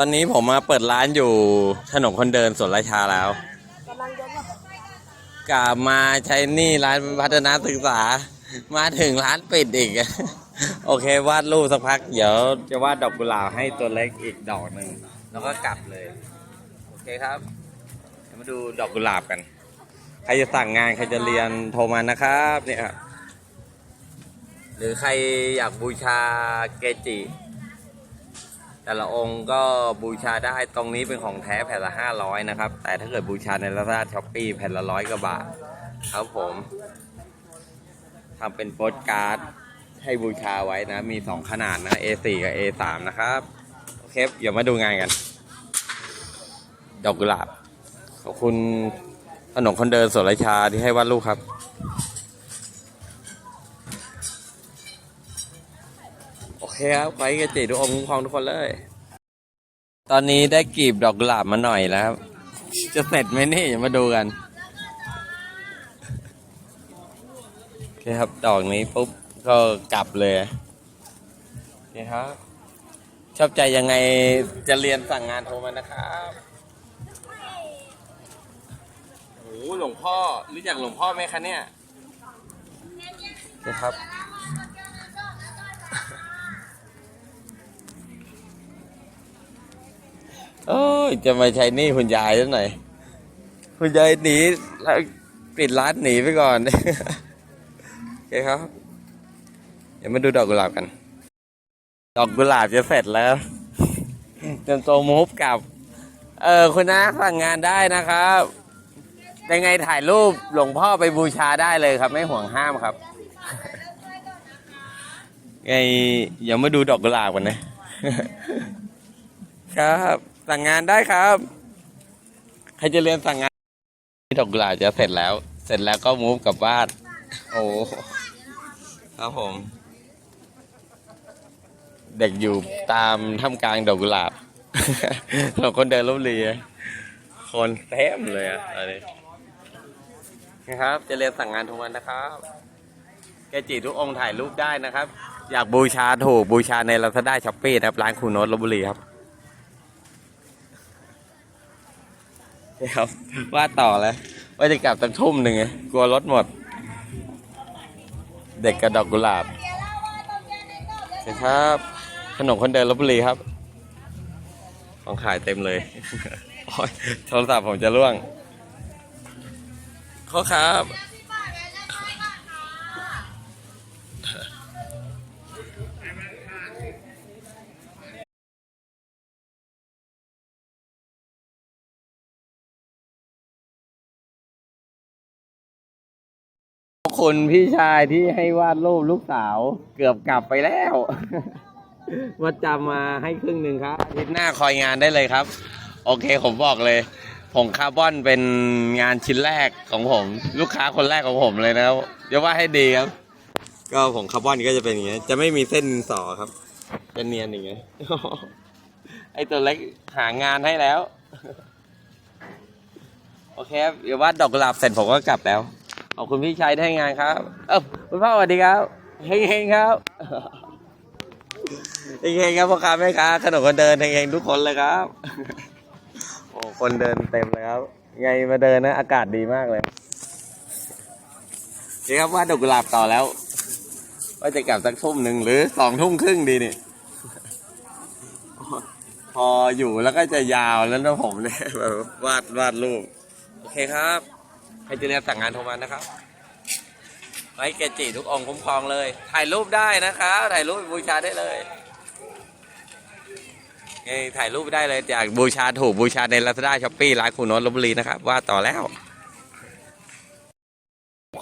ตอนนี้ผมมาเปิดร้านอยู่ถนนคนเดินสวนราชาแล้วกำลังจะว่ากลับมาใช้นี่ร้านพัฒนาศึกษา มาถึงร้านปิดอีก โอเควาดรูปสักพัก เดี๋ยวจะวาดดอกกุหลาบให้ตัวเล็กอีกดอกหนึ่งแล้วก็กลับเลย โอเคครับเดี๋ยวมาดูดอกกุหลาบกัน ใครจะสั่งงานใครจะเรียนโทรมานะครับเนี่ยครับหรือใครอยากบูชาเกจิ แต่ละองค์ก็บูชาได้ตรงนี้เป็นของแท้แผ่นละห้าร้อยนะครับ แต่ถ้าเกิดบูชาในลาซาช้อปปี้แผ่นละร้อยกว่าบาท ครับผมทำเป็นโปสการ์ดให้บูชาไว้นะ มีสองขนาดนะ A4 กับ A3 นะครับ โอเคเดี๋ยวมาดูงานกัน ดอกกุหลาบ ขอบคุณขนมคนเดินสวนราชาที่ให้วาดรูปครับ เคครับไว้กจิทุกองค์คุ้มครองทุกคนเลย ตอนนี้ได้กลีบดอกกุหลาบมาหน่อยแล้วครับ จะเสร็จไหมนี่อย่ามาดูกันโอเคครับดอกนี้ปุ๊บก็กลับเลยโอเคครับ ชอบใจยังไงจะเรียนสั่งงานโทรมานะครับโอ้โหหลวงพ่อรู้จักหลวงพ่อไหมคะเนี่ยโอเคครับ โอ้ยจะมาใช้หนี่คุณยายซะหน่อยคุณยายหนีแล้วปิดร้านหนีไปก่อนโอเคครับ เดี๋ยวมาดูดอกกุหลาบกัน ดอกกุหลาบจะเสร็จแล้วเตรียมตัวมูฟกลับ เออคุณน้าสั่งงานได้นะครับยังไงถ่ายรูปหลวงพ่อไปบูชาได้เลยครับ ไม่ห่วงห้ามครับไงอย่ามาดูดอกกุหลาบกันนะ ครับ สั่งงานได้ครับ ใครจะเรียนสั่งงานนี่ดอกกุหลาบจะเสร็จแล้ว เสร็จแล้วก็มูฟกลับบ้าน โอ้ครับผม เด็กอยู่ตามท่ามกลางดอกกุหลาบเราคนเดินลบเรียคนเต็มเลยอะนนี้นะครับจะเรียนสั่งงานทุกวันนะครับ แกจิทุกองค์ถ่ายรูปได้นะครับ อยากบูชาถูกบูชาในลาซาด้าช้อปปี้นะครับร้านคูโนตลบบุรีครับ ครับ ว่าต่อเลยว่าจะกลับตั้งทุ่มหนึ่งไงกลัวรถหมด เด็กกระดอกกุหลาบเสร็จครับ ขนมคนเดินลบบุรีครับ ของขายเต็มเลยโทรศัพท์ผมจะร่วงขอครับ คุณพี่ชายที่ให้วาดรูปลูกสาว เกือบกลับไปแล้วมาจำมาให้ครึ่งหนึ่งครับอาทิตย์หน้าคอยงานได้เลยครับ โอเคผมบอกเลยผงคาร์บอนเป็นงานชิ้นแรกของผม ลูกค้าคนแรกของผมเลยนะครับเดี๋ยวว่าให้ดีครับ ก็ผงคาร์บอนก็จะเป็นอย่างเงี้ยจะไม่มีเส้นดินสอครับจะเนียนอย่างเงี้ยไอตัวเล็กหางานให้แล้ว โอเคครับเดี๋ยววาดดอกกุหลาบเสร็จผมก็กลับแล้ว ขอบคุณพี่ชัยที่ให้งานครับ เออคุณพ่อสวัสดีครับเฮงๆครับเฮงๆครับพ่อค้าแม่ค้าขนมคนเดินเฮงๆทุกคนเลยครับ โอ้คนเดินเต็มเลยครับ ไงมาเดินนะ อากาศดีมากเลยนี่ครับว่าดดอกกุหลาบต่อแล้ว ว่าจะกลับสักทุ่มหนึ่งหรือสองทุ่มครึ่งดีนี่พออยู่แล้วก็จะยาวแล้วนะผมเนี่ยแบบวาดวาดรูป โอเคครับ ใครจะเรียนสั่งงานโทรมานะครับไว้เกจิทุกองค์คุ้มครองเลย ถ่ายรูปได้นะครับถ่ายรูปบูชาได้เลยเอ้ยถ่ายรูปได้เลยอยากบูชาถูกบูชาในลาซาด้าช้อปปี้ร้านคุณโนตลบบุรีนะครับว่าต่อแล้ว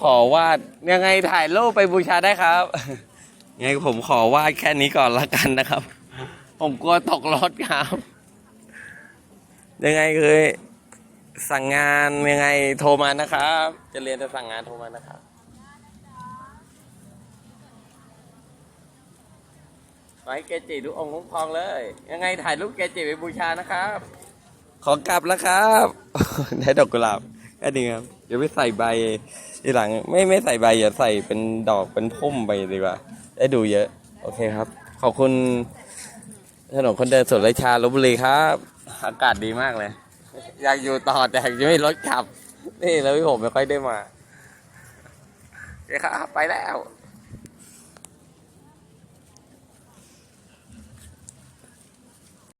ขอวาดยังไงถ่ายรูปไปบูชาได้ครับยังไงผมขอวาดแค่นี้ก่อนละกันนะครับ ผมกลัวตกรถครับ ยังไงคือ สั่งงานยังไงโทรมานะครับ จะเรียนจะสั่งงานโทรมานะครับไว้เกจิทุกองค์คุ้มครองเลย ยังไงถ่ายรูปเกจิไปบูชานะครับ ขอกลับแล้วครับได้ดอกกุหลาบแค่นี้ครับเดี๋ยวไปใส่ใบทีหลัง ไม่ไม่ใส่ใบอย่าใส่เป็นดอกเป็นพุ่มไปดีกว่า ได้ดูเยอะ โอเคครับ ขอบคุณถนนคนเดินสวนไรชาลบบุรีครับ อากาศดีมากเลย อยากอยู่ต่อแต่ยังไม่รถขับ นี่แล้วพี่ผมไม่ค่อยได้มาโอเคครับไปแล้ว